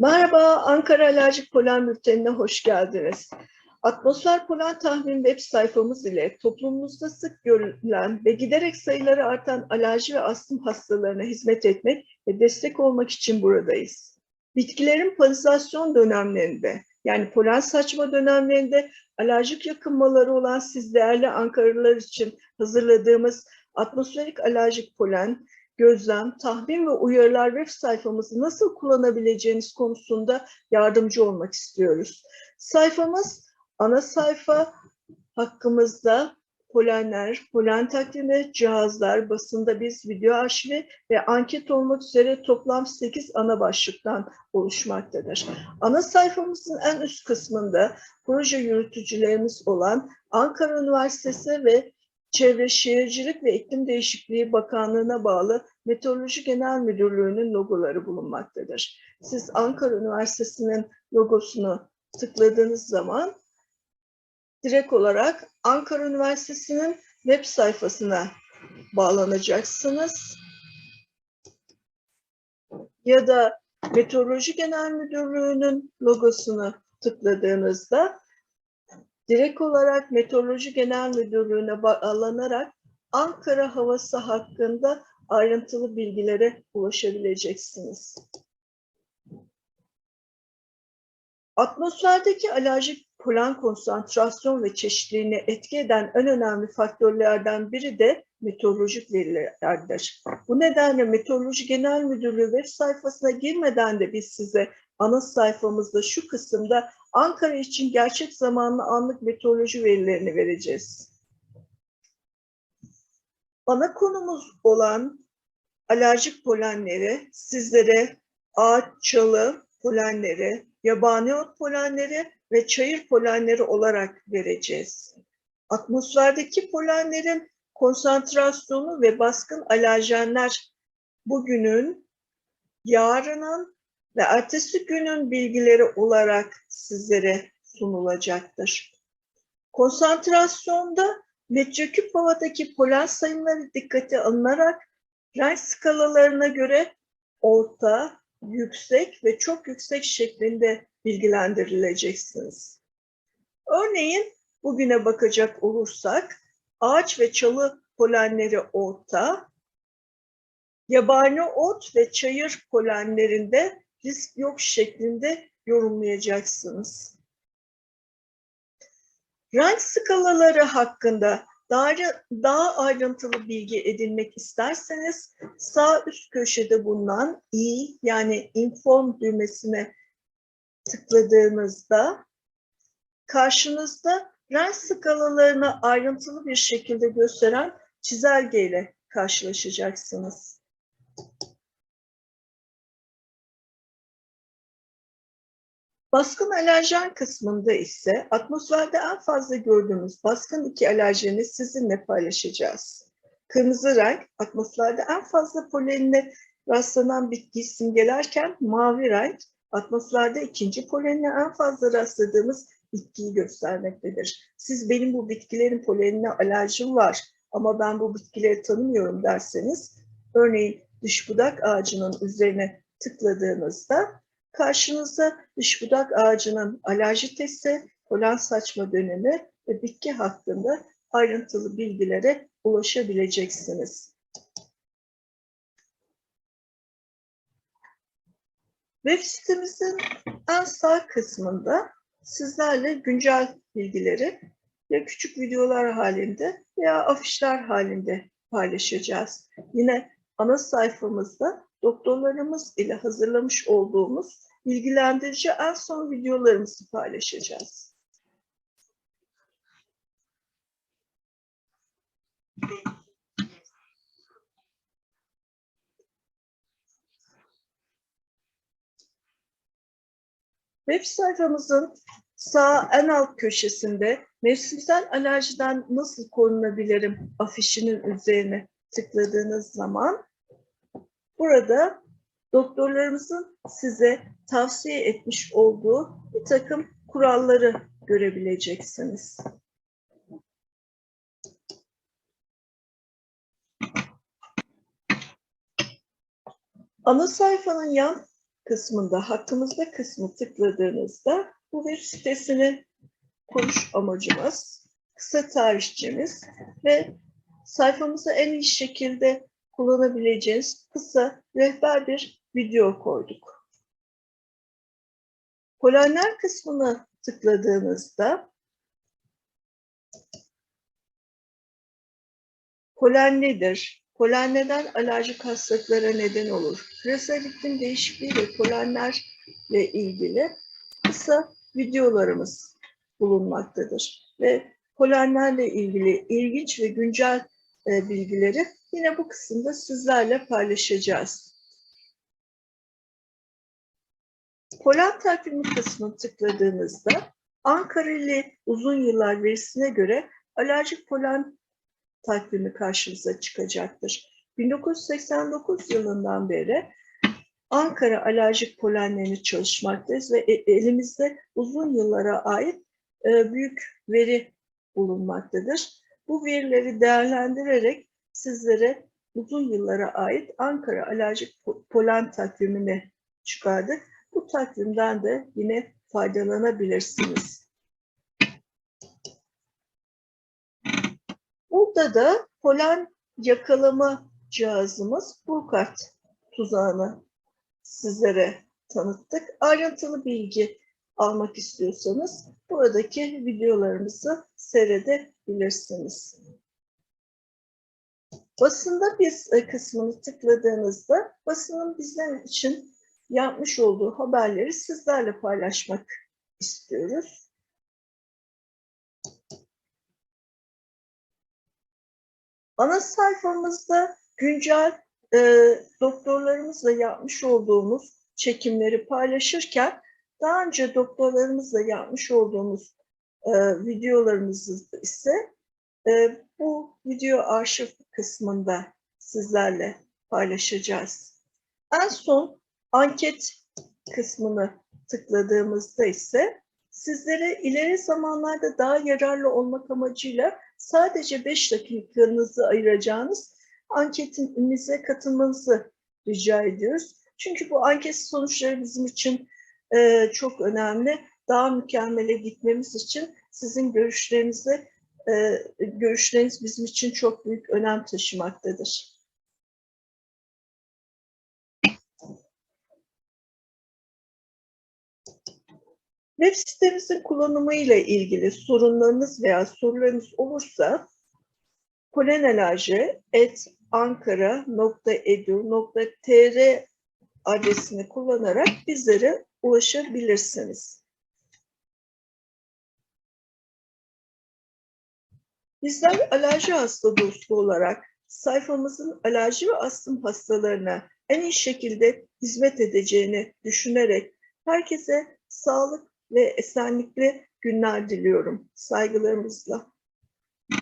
Merhaba, Ankara Alerjik Polen Bülteni'ne hoş geldiniz. Atmosfer polen tahmin web sayfamız ile toplumumuzda sık görülen ve giderek sayıları artan alerji ve astım hastalarına hizmet etmek ve destek olmak için buradayız. Bitkilerin polinizasyon dönemlerinde, yani polen saçma dönemlerinde alerjik yakınmaları olan siz değerli Ankaralılar için hazırladığımız atmosferik alerjik polen, gözlem, tahmin ve uyarılar web sayfamızı nasıl kullanabileceğiniz konusunda yardımcı olmak istiyoruz. Sayfamız ana sayfa hakkımızda polenler, polen takvimi, cihazlar, basında biz video arşivi ve anket olmak üzere toplam 8 ana başlıktan oluşmaktadır. Ana sayfamızın en üst kısmında proje yürütücülerimiz olan Ankara Üniversitesi ve Çevre Şehircilik ve İklim Değişikliği Bakanlığı'na bağlı Meteoroloji Genel Müdürlüğü'nün logoları bulunmaktadır. Siz Ankara Üniversitesi'nin logosunu tıkladığınız zaman direkt olarak Ankara Üniversitesi'nin web sayfasına bağlanacaksınız. Ya da Meteoroloji Genel Müdürlüğü'nün logosunu tıkladığınızda direkt olarak Meteoroloji Genel Müdürlüğü'ne bağlanarak Ankara havası hakkında ayrıntılı bilgilere ulaşabileceksiniz. Atmosferdeki alerjik polen konsantrasyon ve çeşitliliğine etki eden en önemli faktörlerden biri de meteorolojik verilerdir. Bu nedenle Meteoroloji Genel Müdürlüğü web sayfasına girmeden de biz size ana sayfamızda şu kısımda Ankara için gerçek zamanlı anlık meteoroloji verilerini vereceğiz. Ana konumuz olan alerjik polenleri sizlere ağaç, çalı polenleri, yabani ot polenleri ve çayır polenleri olarak vereceğiz. Atmosferdeki polenlerin konsantrasyonu ve baskın alerjenler bugünün, yarının ve ertesi günün bilgileri olarak sizlere sunulacaktır. Konsantrasyonda metreküp havadaki polen sayımları dikkate alınarak renk skalalarına göre orta, yüksek ve çok yüksek şeklinde bilgilendirileceksiniz. Örneğin bugüne bakacak olursak ağaç ve çalı polenleri orta, yabani ot ve çayır polenlerinde risk yok şeklinde yorumlayacaksınız. Renk skalaları hakkında daha, daha ayrıntılı bilgi edinmek isterseniz sağ üst köşede bulunan i yani inform düğmesine tıkladığınızda karşınızda renk skalalarını ayrıntılı bir şekilde gösteren çizelgeyle karşılaşacaksınız. Baskın alerjen kısmında ise atmosferde en fazla gördüğümüz baskın iki alerjeni sizinle paylaşacağız. Kırmızı renk atmosferde en fazla polenine rastlanan bitkiyi simgelerken mavi renk atmosferde ikinci polenine en fazla rastladığımız bitkiyi göstermektedir. Siz benim bu bitkilerin polenine alerjim var ama ben bu bitkileri tanımıyorum derseniz örneğin dış budak ağacının üzerine tıkladığınızda karşınıza dış budak ağacının alerji testi, polen saçma dönemi ve bitki hakkında ayrıntılı bilgilere ulaşabileceksiniz. Web sitemizin en sağ kısmında sizlerle güncel bilgileri ya küçük videolar halinde veya afişler halinde paylaşacağız. Yine ana sayfamızda doktorlarımız ile hazırlamış olduğumuz bilgilendirici en son videolarımızı paylaşacağız. Web sayfamızın sağ en alt köşesinde mevsimsel alerjiden nasıl korunabilirim afişinin üzerine tıkladığınız zaman burada doktorlarımızın size tavsiye etmiş olduğu bir takım kuralları görebileceksiniz. Ana sayfanın yan kısmında hakkımızda kısmı tıkladığınızda bu web sitesini kuruş amacımız, kısa tarihçemiz ve sayfamızı en iyi şekilde kullanabileceğiniz kısa rehber bir video koyduk. Polenler kısmına tıkladığınızda polen nedir? Polen neden alerjik hastalıklara neden olur? Küresel iklim değişikliği ve polenlerle ilgili kısa videolarımız bulunmaktadır. Ve polenlerle ilgili ilginç ve güncel e, bilgileri yine bu kısımda sizlerle paylaşacağız. Polen takvimi kısmını tıkladığınızda Ankara ile uzun yıllar verisine göre alerjik polen takvimi karşınıza çıkacaktır. 1989 yılından beri Ankara alerjik polenlerini çalışmaktayız ve e, elimizde uzun yıllara ait e, büyük veri bulunmaktadır. Bu verileri değerlendirerek sizlere uzun yıllara ait Ankara alerjik polen takvimini çıkardık. Bu takvimden de yine faydalanabilirsiniz. Burada da polen yakalama cihazımız Burkhardt tuzağını sizlere tanıttık. Ayrıntılı bilgi almak istiyorsanız buradaki videolarımızı seyredebilirsiniz. Basında biz e, kısmını tıkladığınızda basının bizler için yapmış olduğu haberleri sizlerle paylaşmak istiyoruz. Ana sayfamızda güncel e, doktorlarımızla yapmış olduğumuz çekimleri paylaşırken daha önce doktorlarımızla yapmış olduğumuz e, videolarımızı ise bu video arşiv kısmında sizlerle paylaşacağız. En son anket kısmını tıkladığımızda ise sizlere ileri zamanlarda daha yararlı olmak amacıyla sadece 5 dakikanızı ayıracağınız anketimize katılmanızı rica ediyoruz. Çünkü bu anket sonuçları bizim için e, çok önemli. Daha mükemmele gitmemiz için sizin görüşlerinizi e, görüşleriniz bizim için çok büyük önem taşımaktadır. Web sitemizin kullanımı ile ilgili sorunlarınız veya sorularınız olursa polenalerji.ankara.edu.tr adresini kullanarak bizlere ulaşabilirsiniz. Bizler alerji hasta dostu olarak sayfamızın alerji ve astım hastalarına en iyi şekilde hizmet edeceğini düşünerek herkese sağlık ve esenlikli günler diliyorum. Saygılarımızla.